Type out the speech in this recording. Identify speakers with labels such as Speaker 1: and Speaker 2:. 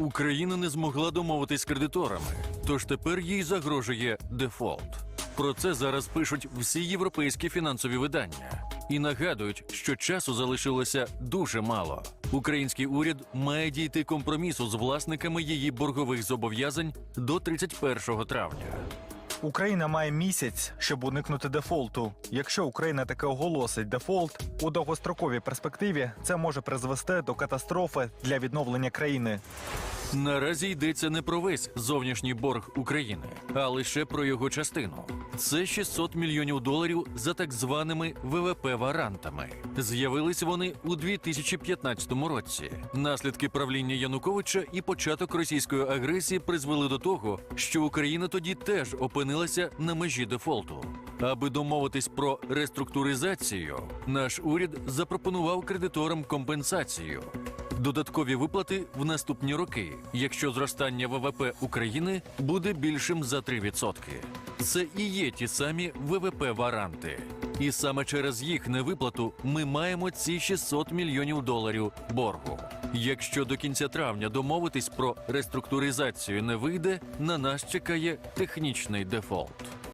Speaker 1: Україна не змогла домовитись з кредиторами, тож тепер їй загрожує дефолт. Про це зараз пишуть всі європейські фінансові видання і нагадують, що часу залишилося дуже мало. Український уряд має дійти компромісу з власниками її боргових зобов'язань до 31 травня.
Speaker 2: Україна має місяць, щоб уникнути дефолту. Якщо Україна таки оголосить дефолт, у довгостроковій перспективі це може призвести до катастрофи для відновлення країни.
Speaker 1: Наразі йдеться не про весь зовнішній борг України, а лише про його частину. Це 600 мільйонів доларів за так званими ВВП-варантами. З'явились вони у 2015 році. Наслідки правління Януковича і початок російської агресії призвели до того, що Україна тоді теж опинилася на межі дефолту. Аби домовитись про реструктуризацію, наш уряд запропонував кредиторам компенсацію. Додаткові виплати в наступні роки, якщо зростання ВВП України буде більшим за 3%. Це і є ті самі ВВП-варанти. І саме через їх невиплату ми маємо ці 600 мільйонів доларів боргу. Якщо до кінця травня домовитись про реструктуризацію не вийде, на нас чекає технічний дефолт.